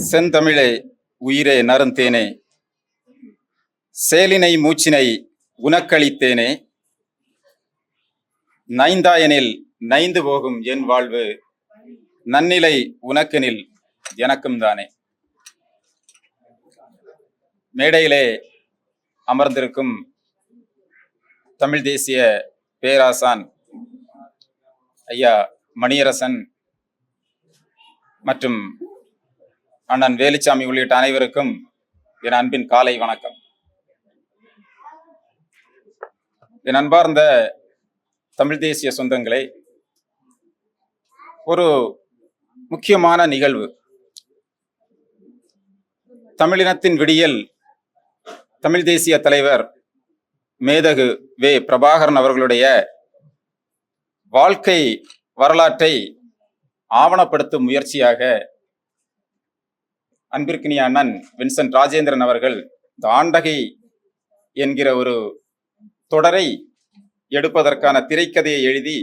செந்தமிழே உயிரே நறுந்தேனே. சேலினை மூச்சினை உனக்களித்தேனே. நைந்தாயனில் நைந்து போகும் என் வாழ்வு. நன்னிலை உனக்கெனில் எனக்கும் தானே. மேடையிலே அமர்ந்திருக்கும் தமிழ் தேசிய பேராசான் ஐயா மணியரசன் மற்றும் அண்ணன் வேலுச்சாமி உள்ளிட்ட அனைவருக்கும் என் அன்பின் காலை வணக்கம். என் அன்பார்ந்த தமிழ் தேசிய சொந்தங்களே ஒரு முக்கியமான நிகழ்வு. தமிழினத்தின் விடியல் தமிழ் தேசிய தலைவர் மேதகு வே. பிரபாகரன் அவர்களுடைய வாழ்க்கை வரலாற்றை ஆவணப்படுத்தும் முயற்சியாக அன்பிற்கினிய அண்ணன் வின்சென்ட் ராஜேந்திரன் அவர்கள் இந்த ஆண்டகை என்கிற ஒரு தொடரை எடுப்பதற்கான திரைக்கதையை எழுதி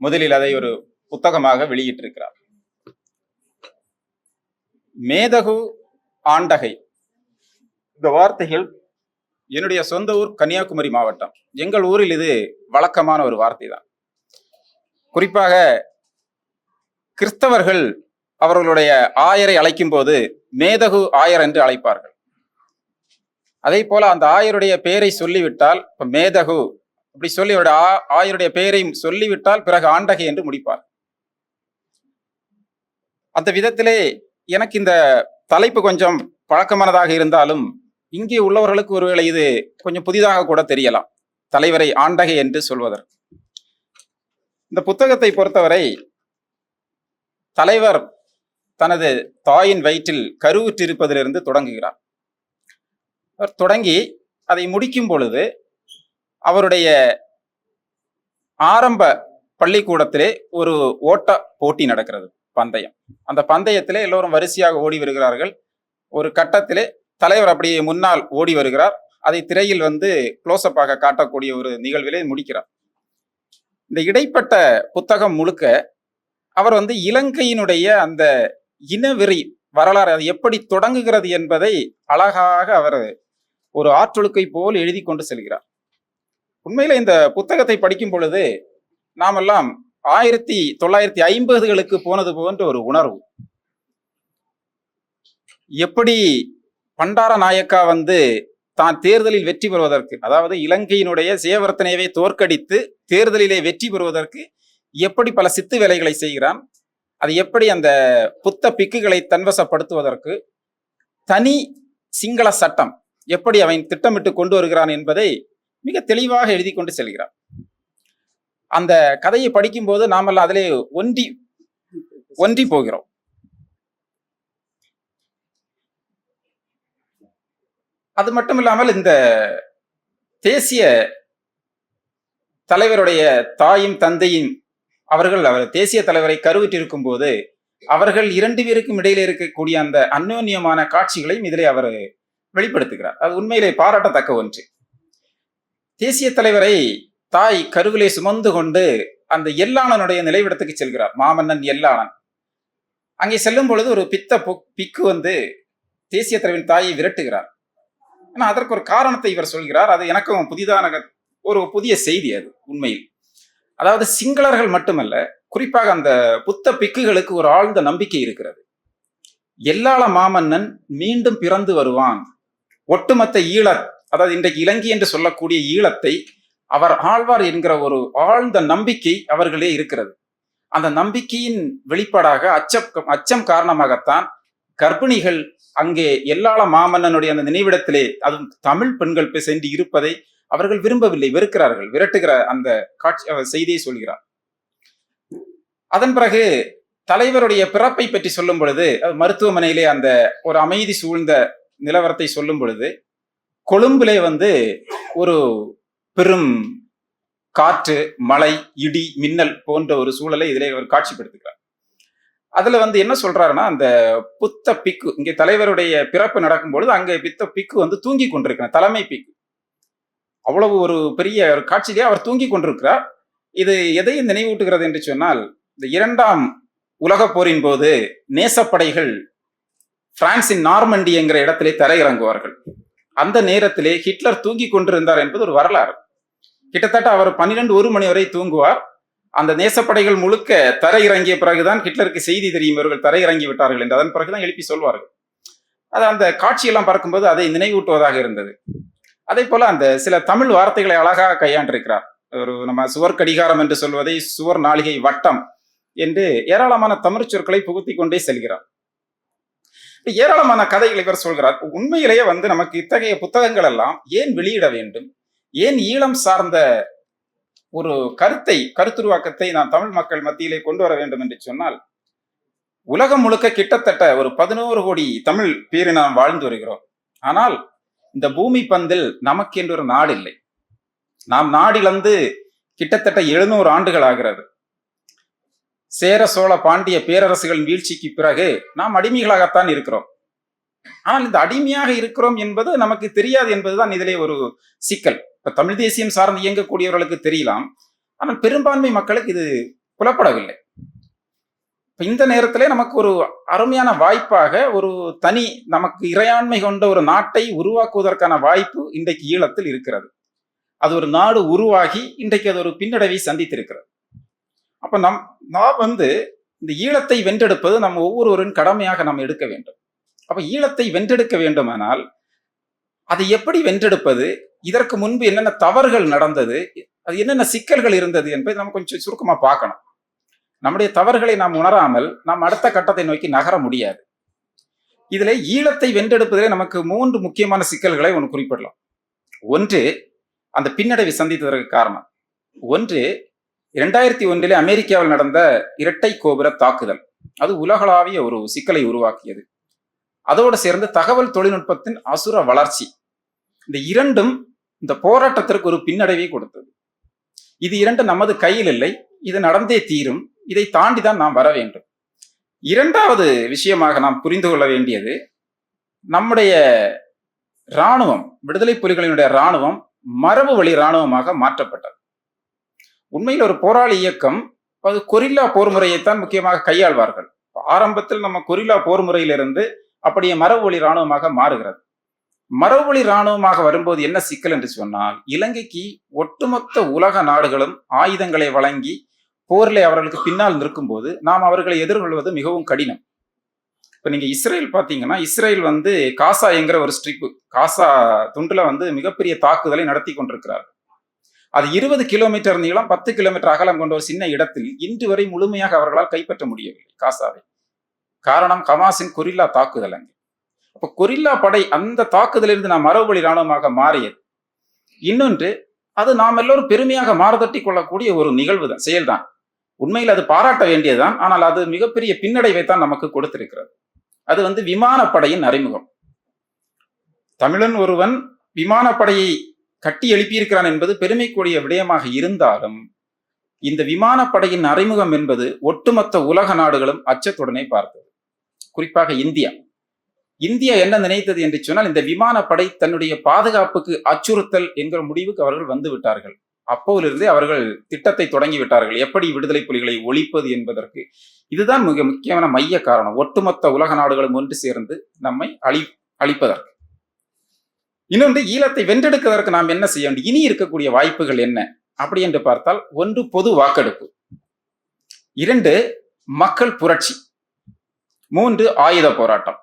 முதலில் அதை ஒரு புத்தகமாக வெளியிட்டிருக்கிறார். மேதகு ஆண்டகை. இந்த வார்த்தைகள் என்னுடைய சொந்த ஊர் கன்னியாகுமரி மாவட்டம். எங்கள் ஊரில் இது வழக்கமான ஒரு வார்த்தை தான் குறிப்பாக கிறிஸ்தவர்கள் அவர்களுடைய ஆயரை அழைக்கும் போது மேதகு ஆயர் என்று அழைப்பார்கள். அதே போல அந்த ஆயருடைய பெயரை சொல்லிவிட்டால் இப்ப மேதகு அப்படி சொல்லி ஆ- ஆயருடைய பெயரையும் சொல்லிவிட்டால் பிறகு ஆண்டகை என்று முடிப்பார். அந்த விதத்திலே எனக்கு இந்த தலைப்பு கொஞ்சம் பழக்கமானதாக இருந்தாலும் இங்கே உள்ளவர்களுக்கு ஒருவேளை இது கொஞ்சம் புதிதாக கூட தெரியலாம். தலைவரை ஆண்டகை என்று சொல்வதற்கு. இந்த புத்தகத்தை பொறுத்தவரை தலைவர் தனது தாயின் வயிற்றில் கருவுற்றிருப்பதிலிருந்து தொடங்குகிறார். அவர் தொடங்கி அதை முடிக்கும் பொழுது அவருடைய ஆரம்ப பள்ளிக்கூடத்திலே ஒரு ஓட்ட போட்டி நடக்கிறது பந்தயம். அந்த பந்தயத்திலே எல்லோரும் வரிசையாக ஓடி வருகிறார்கள். ஒரு கட்டத்திலே தலைவர் அப்படியே முன்னால் ஓடி வருகிறார். அதை திரையில் வந்து க்ளோஸ்அப்பாக காட்டக்கூடிய ஒரு நிகழ்விலே முடிக்கிறார். இந்த இடைப்பட்ட புத்தகம் முழுக்க அவர் வந்து இலங்கையினுடைய அந்த இனவெறி வரலாறு அது எப்படி தொடங்குகிறது என்பதை அழகாக அவர் ஒரு ஆற்றொழுக்கை போல் எழுதி கொண்டு செல்கிறார். உண்மையில இந்த புத்தகத்தை படிக்கும் பொழுது நாமெல்லாம் ஆயிரத்தி தொள்ளாயிரத்தி ஐம்பதுகளுக்கு போனது போன்ற ஒரு உணர்வு. எப்படி பண்டார நாயக்கா வந்து தான் தேர்தலில் வெற்றி பெறுவதற்கு அதாவது இலங்கையினுடைய சேவர்த்தனையவை தோற்கடித்து தேர்தலிலே வெற்றி பெறுவதற்கு எப்படி பல சித்து வேலைகளை செய்கிறான் அது எப்படி அந்த புத்த பிக்குகளை தன்வசப்படுத்துவதற்கு தனி சிங்கள சட்டம் எப்படி அவன் திட்டமிட்டு கொண்டு வருகிறான் என்பதை மிக தெளிவாக எழுதி கொண்டு செல்கிறான். அந்த கதையை படிக்கும்போது நாமெல்லாம் அதிலே ஒன்றி ஒன்றி போகிறோம். அது மட்டும் இல்லாமல் இந்த தேசிய தலைவருடைய தாயும் தந்தையும் அவர்கள் அவர் தேசிய தலைவரை கருவிட்டிருக்கும் போது அவர்கள் இரண்டு பேருக்கும் இடையில இருக்கக்கூடிய அந்த அந்யோன்யமான காட்சிகளையும் இதிலே அவர் வெளிப்படுத்துகிறார். அது உண்மையிலே பாராட்டத்தக்க ஒன்று. தேசிய தலைவரை தாய் கருவிலே சுமந்து கொண்டு அந்த எல்லாளனுடைய நிலைவிடத்துக்கு செல்கிறார். மாமன்னன் எல்லாளன் அங்கே செல்லும் பொழுது ஒரு பித்த பிக்கு வந்து தேசிய தலைவரின் தாயை விரட்டுகிறார். ஆனால் அதற்கு ஒரு காரணத்தை இவர் சொல்கிறார். அது எனக்கும் புதிதான ஒரு புதிய செய்தி அது உண்மையில். அதாவது சிங்களர்கள் மட்டுமல்ல குறிப்பாக அந்த புத்த பிக்குகளுக்கு ஒரு ஆழ்ந்த நம்பிக்கை இருக்கிறது. எல்லாள மாமன்னன் மீண்டும் பிறந்து வருவான். ஒட்டுமொத்த ஈழ அதாவது இன்றைக்கு இலங்கை என்று சொல்லக்கூடிய ஈழத்தை அவர் ஆழ்வார் என்கிற ஒரு ஆழ்ந்த நம்பிக்கை அவர்களே இருக்கிறது. அந்த நம்பிக்கையின் வெளிப்பாடாக அச்சம் அச்சம் காரணமாகத்தான் கர்ப்பிணிகள் அங்கே எல்லாள மாமன்னனுடைய அந்த நினைவிடத்திலே அதுவும் தமிழ் பெண்கள் போய் சென்று இருப்பதை அவர்கள் விரும்பவில்லை வெறுக்கிறார்கள் விரட்டுகிற அந்த காட்சி அவர் செய்தியை சொல்கிறார். அதன் பிறகு தலைவருடைய பிறப்பை பற்றி சொல்லும் பொழுது மருத்துவமனையிலே அந்த ஒரு அமைதி சூழ்ந்த நிலவரத்தை சொல்லும் பொழுது கொழும்புலே வந்து ஒரு பெரும் காற்று மழை இடி மின்னல் போன்ற ஒரு சூழலை இதிலே அவர் காட்சிப்படுத்துகிறார். அதுல வந்து என்ன சொல்றாருன்னா அந்த புத்த பிக்கு இங்கே தலைவருடைய பிறப்பு நடக்கும் பொழுது அங்கே பித்த பிக்கு வந்து தூங்கி கொண்டிருக்கிறார் தலைமை பிக்கு. அவ்வளவு ஒரு பெரிய ஒரு காட்சியிலே அவர் தூங்கி கொண்டிருக்கிறார். இது எதை நினைவூட்டுகிறது என்று சொன்னால் இந்த இரண்டாம் உலகப் போரின் போது நேசப்படைகள் பிரான்சின் நார்மண்டி என்கிற இடத்திலே தரையிறங்குவார்கள் அந்த நேரத்திலே ஹிட்லர் தூங்கி கொண்டிருந்தார் என்பது ஒரு வரலாறு. கிட்டத்தட்ட அவர் பன்னிரெண்டு ஒரு மணி வரை தூங்குவார். அந்த நேசப்படைகள் முழுக்க தரை இறங்கிய பிறகுதான் ஹிட்லருக்கு செய்தி தெரியும். இவர்கள் தரை இறங்கி விட்டார்கள் என்று அதன் பிறகுதான் எழுப்பி சொல்வார்கள். அது அந்த காட்சியெல்லாம் பார்க்கும்போது அதை நினைவூட்டுவதாக இருந்தது. அதே போல அந்த சில தமிழ் வார்த்தைகளை அழகாக கையாண்டிருக்கிறார். ஒரு நம்ம சுவர் கடிகாரம் என்று சொல்வதை சுவர் நாளிகை வட்டம் என்று ஏராளமான தமிழ் சொற்களை புகுத்தி கொண்டே செல்கிறார். ஏராளமான கதைகள் இவர் சொல்கிறார். உண்மையிலேயே வந்து நமக்கு இத்தகைய புத்தகங்கள் எல்லாம் ஏன் வெளியிட வேண்டும்? ஏன் ஈழம் சார்ந்த ஒரு கருத்தை கருத்துருவாக்கத்தை நாம் தமிழ் மக்கள் மத்தியிலே கொண்டு வர வேண்டும் என்று சொன்னால் உலகம் முழுக்க கிட்டத்தட்ட ஒரு பதினோரு கோடி தமிழ் பேரை நாம் வாழ்ந்து வருகிறோம். ஆனால் இந்த பூமி பந்தில் நமக்கு என்று ஒரு நாடு இல்லை நாம் நாடிலிருந்து கிட்டத்தட்ட எழுநூறு ஆண்டுகள் ஆகிறது. சேர சோழ பாண்டிய பேரரசுகளின் வீழ்ச்சிக்கு பிறகு நாம் அடிமைகளாகத்தான் இருக்கிறோம். ஆனால் இந்த அடிமையாக இருக்கிறோம் என்பது நமக்கு தெரியாது என்பதுதான் இதிலே ஒரு சிக்கல். இப்ப தமிழ் தேசியம் சார்ந்து இயங்கக்கூடியவர்களுக்கு தெரியலாம். ஆனால் பெரும்பான்மை மக்களுக்கு இது புலப்படவில்லை. இப்போ இந்த நேரத்திலே நமக்கு ஒரு அருமையான வாய்ப்பாக ஒரு தனி நமக்கு இறையாண்மை கொண்ட ஒரு நாட்டை உருவாக்குவதற்கான வாய்ப்பு இன்றைக்கு ஈழத்தில் இருக்கிறது. அது ஒரு நாடு உருவாகி இன்றைக்கு அது ஒரு பின்னடைவை சந்தித்திருக்கிறது. அப்போ நம் நாம் வந்து இந்த ஈழத்தை வென்றெடுப்பது நம்ம ஒவ்வொருவரின் கடமையாக நாம் எடுக்க வேண்டும். அப்போ ஈழத்தை வென்றெடுக்க வேண்டுமானால் அதை எப்படி வென்றெடுப்பது? இதற்கு முன்பு என்னென்ன தவறுகள் நடந்தது? அது என்னென்ன சிக்கல்கள் இருந்தது என்பதை நம்ம கொஞ்சம் சுருக்கமாக பார்க்கணும். நம்முடைய தவறுகளை நாம் உணராமல் நாம் அடுத்த கட்டத்தை நோக்கி நகர முடியாது. இதில் ஈழத்தை வென்றெடுப்பதிலே நமக்கு மூன்று முக்கியமான சிக்கல்களை ஒன்று குறிப்பிடலாம். ஒன்று அந்த பின்னடைவை சந்தித்ததற்கு காரணம். ஒன்று இரண்டாயிரத்தி ஒன்றிலே அமெரிக்காவில் நடந்த இரட்டை கோபுர தாக்குதல். அது உலகளாவிய ஒரு சிக்கலை உருவாக்கியது. அதோடு சேர்ந்து தகவல் தொழில்நுட்பத்தின் அசுர வளர்ச்சி. இந்த இரண்டும் இந்த போராட்டத்திற்கு ஒரு பின்னடைவை கொடுத்தது. இது இரண்டு நமது கையில் இல்லை இது நடந்தே தீரும். இதை தாண்டி தான் நாம் வர வேண்டும். இரண்டாவது விஷயமாக நாம் புரிந்து கொள்ள வேண்டியது நம்முடைய இராணுவம் விடுதலை புலிகளினுடைய இராணுவம் மரபு வழி இராணுவமாக மாற்றப்பட்டது. உண்மையில் ஒரு போராளி இயக்கம் அது கொரில்லா போர் முறையைத்தான் முக்கியமாக கையாள்வார்கள். ஆரம்பத்தில் நம்ம கொரில்லா போர் முறையிலிருந்து அப்படியே மரபு வழி இராணுவமாக மாறுகிறது. மரபுவழி இராணுவமாக வரும்போது என்ன சிக்கல் என்று சொன்னால் இலங்கைக்கு ஒட்டுமொத்த உலக நாடுகளும் ஆயுதங்களை வழங்கி போரில் அவர்களுக்கு பின்னால் நிற்கும்போது நாம் அவர்களை எதிர்கொள்வது மிகவும் கடினம். இப்போ நீங்க இஸ்ரேல் பார்த்தீங்கன்னா இஸ்ரேல் வந்து காசா என்கிற ஒரு ஸ்ட்ரிப்பு காசா துண்டுல வந்து மிகப்பெரிய தாக்குதலை நடத்தி கொண்டிருக்கிறார் அது இருபது கிலோமீட்டர் நீளம் பத்து கிலோமீட்டர் அகலம் கொண்ட ஒரு சின்ன இடத்தில் இன்று வரை முழுமையாக அவர்களால் கைப்பற்ற முடியவில்லை காசாவை. காரணம் கமாசின் கொரில்லா தாக்குதல் அங்கே. அப்போ கொரில்லா படை அந்த தாக்குதலிருந்து நாம் மரபுவழி இராணுவமாக மாறியது. இன்னொன்று அது நாம் எல்லோரும் பெருமையாக மாறுதட்டி கொள்ளக்கூடிய ஒரு நிகழ்வு தான் செயல்தான். உண்மையில் அது பாராட்ட வேண்டியதுதான். ஆனால் அது மிகப்பெரிய பின்னடைவை தான் நமக்கு கொடுத்திருக்கிறது. அது வந்து விமானப்படையின் அறிமுகம். தமிழன் ஒருவன் விமானப்படையை கட்டி எழுப்பியிருக்கிறான் என்பது பெருமைக்குரிய விடயமாக இருந்தாலும் இந்த விமானப்படையின் அறிமுகம் என்பது ஒட்டுமொத்த உலக நாடுகளும் அச்சத்துடனே பார்த்தது. குறிப்பாக இந்தியா. இந்தியா என்ன நினைத்தது என்று சொன்னால் இந்த விமானப்படை தன்னுடைய பாதுகாப்புக்கு அச்சுறுத்தல் என்கிற முடிவுக்கு அவர்கள் வந்து விட்டார்கள். அப்போதிலிருந்தே அவர்கள் திட்டத்தை தொடங்கி விட்டார்கள் எப்படி விடுதலை புலிகளை ஒழிப்பது என்பதற்கு. இதுதான் மிக முக்கியமான மைய காரணம். ஒட்டுமொத்த உலக நாடுகளும் ஒன்று சேர்ந்து நம்மை அழி அழிப்பதற்கு. இன்னொன்று ஈழத்தை வென்றெடுப்பதற்கு நாம் என்ன செய்ய வேண்டும்? இனி இருக்கக்கூடிய வாய்ப்புகள் என்ன? அப்படி என்று பார்த்தால் ஒன்று பொது வாக்கெடுப்பு. இரண்டு மக்கள் புரட்சி. மூன்று ஆயுத போராட்டம்.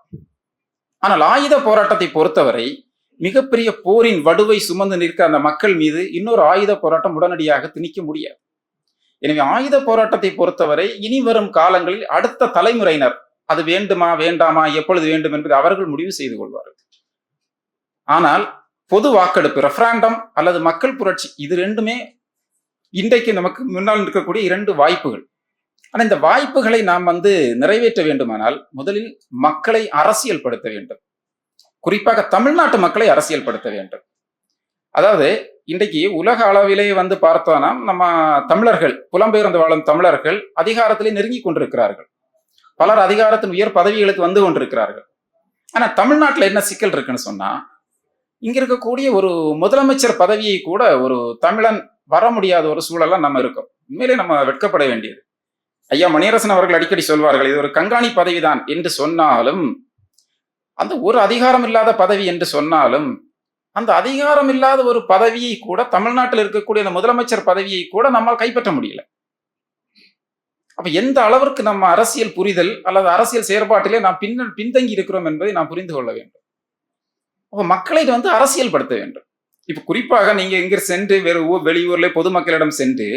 ஆனால் ஆயுத போராட்டத்தை பொறுத்தவரை மிகப்பெரிய போரின் வடுவை சுமந்து நிற்க அந்த மக்கள் மீது இன்னொரு ஆயுத போராட்டம் உடனடியாக திணிக்க முடியாது. எனவே ஆயுத போராட்டத்தை பொறுத்தவரை இனி வரும் காலங்களில் அடுத்த தலைமுறையினர் அது வேண்டுமா வேண்டாமா எப்பொழுது வேண்டும் என்பதை அவர்கள் முடிவு செய்து கொள்வார்கள். ஆனால் பொது வாக்கெடுப்பு ரெஃபராண்டம் அல்லது மக்கள் புரட்சி இது ரெண்டுமே இன்றைக்கு நமக்கு முன்னால் இருக்கக்கூடிய இரண்டு வாய்ப்புகள். ஆனால் இந்த வாய்ப்புகளை நாம் வந்து நிறைவேற்ற வேண்டுமானால் முதலில் மக்களை அரசியல் படுத்த வேண்டும். குறிப்பாக தமிழ்நாட்டு மக்களை அரசியல் படுத்த வேண்டும். அதாவது இன்றைக்கு உலக அளவிலே வந்து பார்த்தோம்னா நம்ம தமிழர்கள் புலம்பெயர்ந்து வாழும் தமிழர்கள் அதிகாரத்திலே நெருங்கி கொண்டிருக்கிறார்கள். பலர் அதிகாரத்தின் உயர் பதவிகளுக்கு வந்து கொண்டிருக்கிறார்கள். ஆனால் தமிழ்நாட்டில் என்ன சிக்கல் இருக்குன்னு சொன்னால் இங்கே இருக்கக்கூடிய ஒரு முதலமைச்சர் பதவியை கூட ஒரு தமிழன் வர முடியாத ஒரு சூழலாம் நம்ம இருக்கோம். உண்மையிலே நம்ம வெட்கப்பட வேண்டியது. ஐயா மணியரசன் அவர்கள் அடிக்கடி சொல்வார்கள் இது ஒரு கண்காணி பதவிதான் என்று சொன்னாலும் அந்த ஒரு அதிகாரம் இல்லாத பதவி என்று சொன்னாலும் அந்த அதிகாரம் இல்லாத ஒரு பதவியை கூட தமிழ்நாட்டில் இருக்கக்கூடிய அந்த முதலமைச்சர் பதவியை கூட நம்மால் கைப்பற்ற முடியல. அப்ப எந்த அளவிற்கு நம்ம அரசியல் புரிதல் அல்லது அரசியல் செயற்பாட்டிலே நாம் பின் பின்தங்கி இருக்கிறோம் என்பதை நாம் புரிந்து கொள்ள வேண்டும். அப்ப மக்களை இது வந்து அரசியல் படுத்த வேண்டும். இப்ப குறிப்பாக நீங்க இங்க சென்று வேறு ஊர் வெளியூர்ல பொதுமக்களிடம் சென்று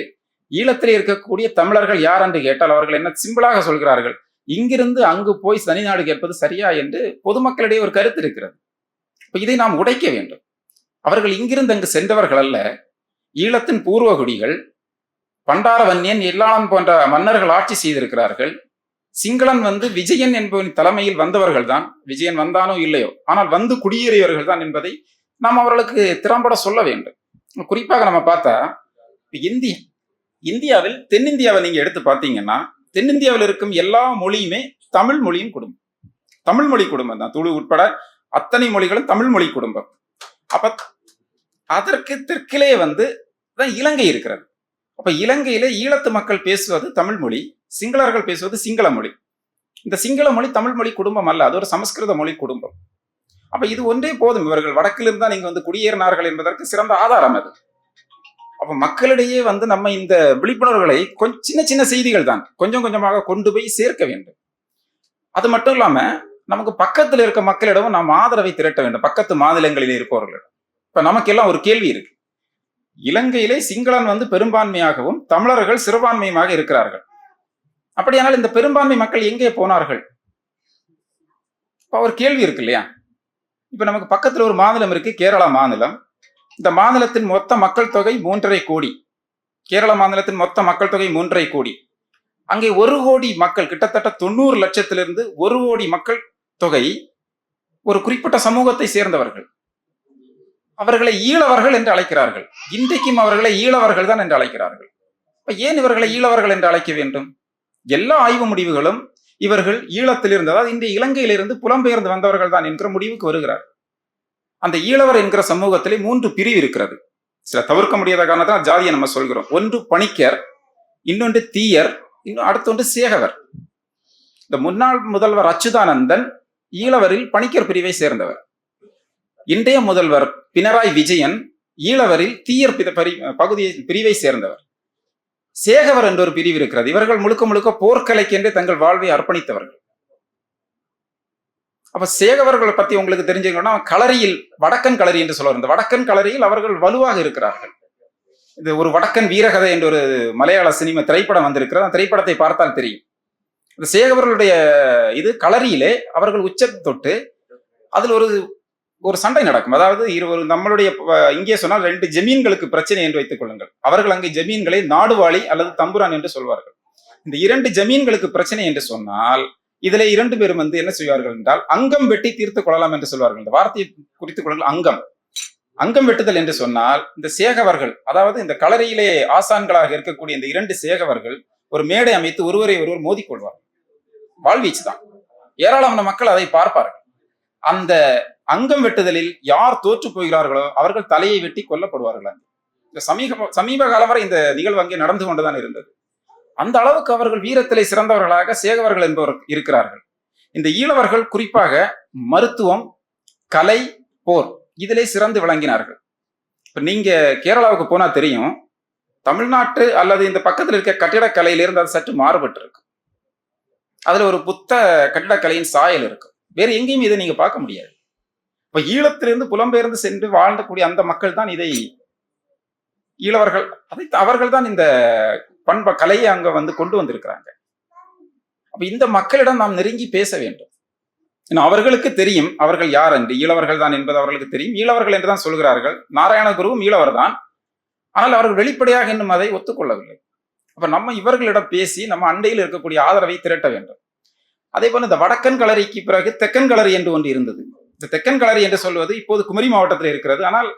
ஈழத்தில் இருக்கக்கூடிய தமிழர்கள் யார் என்று கேட்டால் அவர்கள் என்ன சிம்பிளாக சொல்கிறார்கள்? இங்கிருந்து அங்கு போய் சனி நாடு கேட்பது சரியா என்று பொதுமக்களிடையே ஒரு கருத்து இருக்கிறது. இப்போ இதை நாம் உடைக்க வேண்டும். அவர்கள் இங்கிருந்து அங்கு சென்றவர்கள் அல்ல. ஈழத்தின் பூர்வகுடிகள் பண்டாரவன்யன் எல்லாளன் போன்ற மன்னர்கள் ஆட்சி செய்திருக்கிறார்கள். சிங்களன் வந்து விஜயன் என்பவன் தலைமையில் வந்தவர்கள் தான். விஜயன் வந்தானோ இல்லையோ? ஆனால் வந்து குடியேறியவர்கள் தான் என்பதை நாம் அவர்களுக்கு திறம்பட சொல்ல வேண்டும். குறிப்பாக நம்ம பார்த்தா இந்திய இந்தியாவில் தென்னிந்தியாவை நீங்க எடுத்து பார்த்தீங்கன்னா தென்னிந்தியாவில் இருக்கும் எல்லா மொழியுமே தமிழ் மொழியின் குடும்பம். தமிழ் மொழி குடும்பம் தான். துளு உட்பட அத்தனை மொழிகளும் தமிழ் மொழி குடும்பம். அப்ப அதற்கு தெற்கிலே வந்து தான் இலங்கை இருக்கிறது. அப்ப இலங்கையில ஈழத்து மக்கள் பேசுவது தமிழ் மொழி சிங்களர்கள் பேசுவது சிங்கள மொழி. இந்த சிங்கள மொழி தமிழ் மொழி குடும்பம் அல்ல அது ஒரு சமஸ்கிருத மொழி குடும்பம். அப்ப இது ஒன்றே போதும். இவர்கள் வடக்கிலிருந்து தான் இங்க வந்து குடியேறினார்கள் என்பதற்கு சிறந்த ஆதாரம் அது. அப்ப மக்களிடையே வந்து நம்ம இந்த விழிப்புணர்வுகளை கொஞ்சம் சின்ன சின்ன செய்திகள் தான். கொஞ்சம் கொஞ்சமாக கொண்டு போய் சேர்க்க வேண்டும். அது மட்டும் இல்லாம நமக்கு பக்கத்தில் இருக்க மக்களிடமும் நாம் ஆதரவை திரட்ட வேண்டும். பக்கத்து மாநிலங்களில் இருப்பவர்களிடம். இப்ப நமக்கெல்லாம் ஒரு கேள்வி இருக்கு. இலங்கையிலே சிங்களன் வந்து பெரும்பான்மையாகவும் தமிழர்கள் சிறுபான்மையுமாக இருக்கிறார்கள். அப்படியானால் இந்த பெரும்பான்மை மக்கள் எங்கே போனார்கள்? இப்ப ஒரு கேள்வி இருக்கு இல்லையா? இப்ப நமக்கு பக்கத்துல ஒரு மாநிலம் இருக்கு கேரளா மாநிலம். இந்த மாநிலத்தின் மொத்த மக்கள் தொகை மூன்றரை கோடி. கேரள மாநிலத்தின் மொத்த மக்கள் தொகை மூன்றரை கோடி. அங்கே ஒரு கோடி மக்கள் கிட்டத்தட்ட தொண்ணூறு லட்சத்திலிருந்து ஒரு கோடி மக்கள் தொகை ஒரு குறிப்பிட்ட சமூகத்தை சேர்ந்தவர்கள். அவர்களை ஈழவர்கள் என்று அழைக்கிறார்கள். இன்றைக்கும் அவர்களை ஈழவர்கள் தான் என்று அழைக்கிறார்கள். இப்ப ஏன் இவர்களை ஈழவர்கள் என்று அழைக்க வேண்டும்? எல்லா ஆய்வு முடிவுகளும் இவர்கள் ஈழத்திலிருந்து அதாவது இந்த இலங்கையிலிருந்து புலம்பெயர்ந்து வந்தவர்கள் தான் என்கிற முடிவுக்கு வருகிறார். அந்த ஈழவர் என்கிற சமூகத்திலே மூன்று பிரிவு இருக்கிறது. சில தவிர்க்க முடியாத காரணத்தான் ஜாதியை நம்ம சொல்கிறோம். ஒன்று பணிக்கர் இன்னொன்று தீயர் இன்னும் அடுத்தொன்று சேகவர். இந்த முன்னாள் முதல்வர் அச்சுதானந்தன் ஈழவரில் பணிக்கர் பிரிவை சேர்ந்தவர். இன்றைய முதல்வர் பினராய் விஜயன் ஈழவரில் தீயர் பித- பரி- பகுதியை பிரிவை சேர்ந்தவர். சேகவர் என்ற ஒரு பிரிவு இருக்கிறது. இவர்கள் முழுக்க முழுக்க போர்க்கலைக்கென்று தங்கள் வாழ்வை அர்ப்பணித்தவர்கள். அப்ப சேகவர்களை பத்தி உங்களுக்கு தெரிஞ்சுக்கணும்னா களரியில் வடக்கன் களரி என்று சொல்லுவார் இந்த வடக்கன் களரியில் அவர்கள் வலுவாக இருக்கிறார்கள். இது ஒரு வடக்கன் வீரகதை என்ற ஒரு மலையாள சினிமா திரைப்படம் வந்திருக்கிறது. அந்த திரைப்படத்தை பார்த்தால் தெரியும். இந்த சேகவர்களுடைய இது களரியிலே அவர்கள் உச்ச தொட்டு அதில் ஒரு ஒரு சண்டை நடக்கும். அதாவது இரு ஒரு நம்மளுடைய இங்கே சொன்னால் ரெண்டு ஜமீன்களுக்கு பிரச்சனை என்று வைத்துக் கொள்ளுங்கள். அவர்கள் அங்கே ஜமீன்களை நாடுவாளி அல்லது தம்புரான் என்று சொல்வார்கள். இந்த இரண்டு ஜமீன்களுக்கு பிரச்சனை என்று சொன்னால் இதிலே இரண்டு பேரும் வந்து என்ன செய்வார்கள் என்றால் அங்கம் வெட்டி தீர்த்து கொள்ளலாம் என்று சொல்வார்கள். இந்த வார்த்தையை குறித்துக் கொள்ளுங்கள். அங்கம். அங்கம் வெட்டுதல் என்று சொன்னால் இந்த சேகவர்கள் அதாவது இந்த களரியிலே ஆசான்களாக இருக்கக்கூடிய இந்த இரண்டு சேகவர்கள் ஒரு மேடை அமைத்து ஒருவரை ஒருவர் மோதிக்கொள்வார் வாழ்வீச்சு தான். ஏராளமான மக்கள் அதை பார்ப்பார்கள். அந்த அங்கம் வெட்டுதலில் யார் தோற்று போகிறார்களோ அவர்கள் தலையை வெட்டி கொல்லப்படுவார்கள் அங்கே. இந்த சமீப சமீப காலம் வரை இந்த நிகழ்வு அங்கே நடந்து கொண்டுதான் இருந்தது. அந்த அளவுக்கு அவர்கள் வீரத்திலே சிறந்தவர்களாக சேகவர்கள் என்பவர் இருக்கிறார்கள். இந்த ஈழவர்கள் குறிப்பாக மருத்துவம் கலை போர் இதிலே சிறந்து விளங்கினார்கள். இப்போ நீங்க கேரளாவுக்கு போனா தெரியும் தமிழ்நாட்டு அல்லது இந்த பக்கத்தில் இருக்க கட்டிடக்கலையிலிருந்து அது சற்று மாறுபட்டு இருக்கு அதுல ஒரு புத்த கட்டிடக்கலையின் சாயல் இருக்கும் வேறு எங்கேயும் இதை நீங்க பார்க்க முடியாது. இப்போ ஈழத்திலிருந்து புலம்பெயர்ந்து சென்று வாழ்ந்தக்கூடிய அந்த மக்கள் தான் இதை ஈழவர்கள் அதை அவர்கள் தான் இந்த பண்ப கலையை அங்க வந்து கொண்டு வந்திருக்கிறாங்க. அப்ப இந்த மக்களிடம் நாம் நெருங்கி பேச வேண்டும். ஏன்னா அவர்களுக்கு தெரியும் அவர்கள் யார் என்று. ஈழவர்கள் தான் என்பது அவர்களுக்கு தெரியும். ஈழவர்கள் என்று தான் சொல்கிறார்கள். நாராயணகுருவும் ஈழவர் தான். ஆனால் அவர்கள் வெளிப்படையாக இன்னும் அதை ஒத்துக்கொள்ளவில்லை. அப்ப நம்ம இவர்களிடம் பேசி நம்ம அண்டையில் இருக்கக்கூடிய ஆதரவை திரட்ட வேண்டும். அதே போல இந்த வடக்கன் களரிக்கு பிறகு தெக்கன் கலரி என்று ஒன்று இருந்தது. இந்த தெக்கன் களரி என்று சொல்வது இப்போது குமரி மாவட்டத்தில் இருக்கிறது. ஆனால்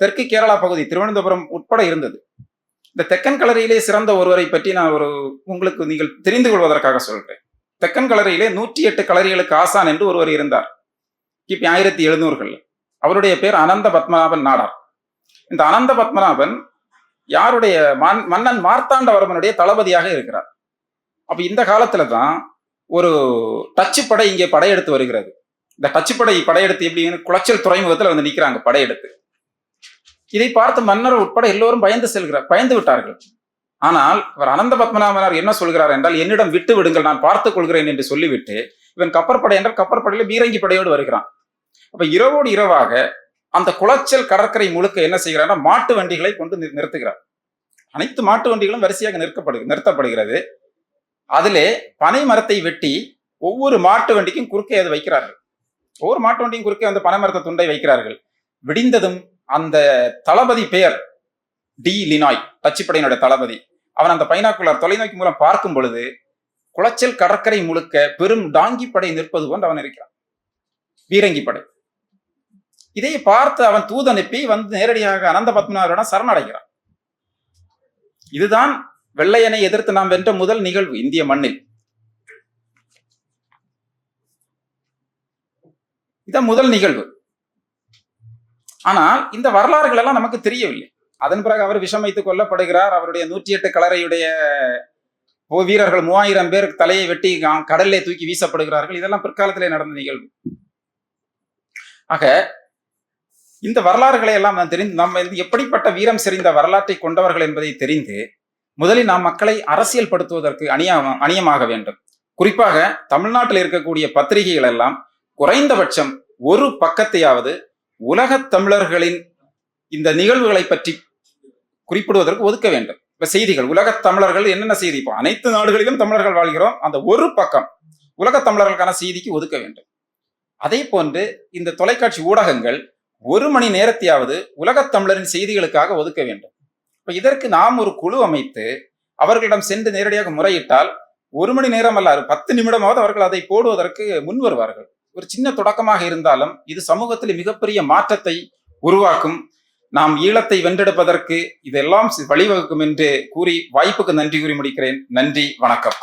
தெற்கு கேரளா பகுதி திருவனந்தபுரம் உட்பட இருந்தது. இந்த தெக்கன் களரியிலே சிறந்த ஒருவரை பற்றி நான் ஒரு உங்களுக்கு நீங்கள் தெரிந்து கொள்வதற்காக சொல்றேன். தெக்கன் கலரையிலே நூற்றி எட்டு கலரிகளுக்கு ஆசான் என்று ஒருவர் இருந்தார். கிபி ஆயிரத்தி எழுநூறுகள் அவருடைய பேர் அனந்த பத்மநாபன் நாடார். இந்த அனந்த பத்மநாபன் யாருடைய மன்னன் மார்த்தாண்டவர்மனுடைய தளபதியாக இருக்கிறார். அப்ப இந்த காலத்துல தான் ஒரு டச்சு படை இங்கே படையெடுத்து வருகிறது. இந்த டச்சு படை படையெடுத்து எப்படின்னு குளச்சல் துறைமுகத்துல வந்து நிக்கிறாங்க படையெடுத்து. இதை பார்த்து மன்னர் உட்பட எல்லோரும் பயந்து செல்கிறார் பயந்து விட்டார்கள். ஆனால் அவர் அனந்த பத்மநாபனார் என்ன சொல்கிறார் என்றால் என்னிடம் விட்டு விடுங்கள் நான் பார்த்துக் கொள்கிறேன் என்று சொல்லிவிட்டு இவன் கப்பற்படை என்றால் கப்பற்படையில பீரங்கி படையோடு வருகிறான். அப்ப இரவோடு இரவாக அந்த குளச்சல் கடற்கரை முழுக்க என்ன செய்கிறார்னா மாட்டு வண்டிகளை கொண்டு நிறு- நிறுத்துகிறார். அனைத்து மாட்டு வண்டிகளும் வரிசையாக நிற்கப்படு நிறுத்தப்படுகிறது. அதிலே பனை மரத்தை வெட்டி ஒவ்வொரு மாட்டு வண்டிக்கும் குறுக்கே அது வைக்கிறார்கள். ஒவ்வொரு மாட்டு வண்டியும் குறுக்கே அந்த பனை மரத்தை துண்டை வைக்கிறார்கள். விடிந்ததும் அந்த தளபதி பெயர் டி லினாய் டச்சுப்படையினுடைய தளபதி. அவன் அந்த பைனாக்குலர் தொலைநோக்கி மூலம் பார்க்கும் பொழுது குளச்சல் கடற்கரை முழுக்க பெரும் டாங்கி படை நிற்பது போன்று அவன் இருக்கிறான். பீரங்கி படை. இதை பார்த்து அவன் தூது அனுப்பி வந்து நேரடியாக அனந்த பத்மநாபரிடம் சரணடைகிறான். இதுதான் வெள்ளையனை எதிர்த்து நாம் வென்ற முதல் நிகழ்வு இந்திய மண்ணில். இதான் முதல் நிகழ்வு. ஆனால் இந்த வரலாறுகள் எல்லாம் நமக்கு தெரியவில்லை. அதன் பிறகு அவர் விஷம் வைத்துக் கொல்லப்படுகிறார். அவருடைய நூற்றி எட்டு கலரையுடைய வீரர்கள் மூவாயிரம் பேர் தலையை வெட்டி கா- கடல்லே தூக்கி வீசப்படுகிறார்கள். இதெல்லாம் பிற்காலத்திலே நடந்த நிகழ்வு. ஆக இந்த வரலாறுகளை எல்லாம் நாம் தெரிந்து நம்ம எப்படிப்பட்ட வீரம் செறிந்த வரலாற்றை கொண்டவர்கள் என்பதை தெரிந்து முதலில் நாம் மக்களை அரசியல் படுத்துவதற்கு அணியா அணியமாக வேண்டும். குறிப்பாக தமிழ்நாட்டில் இருக்கக்கூடிய பத்திரிகைகள் எல்லாம் குறைந்தபட்சம் ஒரு பக்கத்தையாவது உலகத் தமிழர்களின் இந்த நிகழ்வுகளை பற்றி குறிப்பிடுவதற்கு ஒதுக்க வேண்டும். இப்ப செய்திகள் உலகத் தமிழர்கள் என்னென்ன செய்தி? இப்போ அனைத்து நாடுகளிலும் தமிழர்கள் வாழ்கிறோம். அந்த ஒரு பக்கம் உலகத் தமிழர்களுக்கான செய்திக்கு ஒதுக்க வேண்டும். அதே போன்று இந்த தொலைக்காட்சி ஊடகங்கள் ஒரு மணி நேரத்தையாவது உலகத் தமிழரின் செய்திகளுக்காக ஒதுக்க வேண்டும். இப்போ இதற்கு நாம் ஒரு குழு அமைத்து அவர்களிடம் சென்று நேரடியாக முறையிட்டால் ஒரு மணி நேரம் அல்ல பத்து நிமிடமாவது அவர்கள் அதை போடுவதற்கு முன் வருவார்கள். ஒரு சின்ன தொடக்கமாக இருந்தாலும் இது சமூகத்தில் மிகப்பெரிய மாற்றத்தை உருவாக்கும். நாம் ஈழத்தை வென்றெடுப்பதற்கு இதெல்லாம் வழிவகுக்கும் என்று கூறி வாய்ப்புக்கு நன்றி கூறி முடிக்கிறேன். நன்றி வணக்கம்.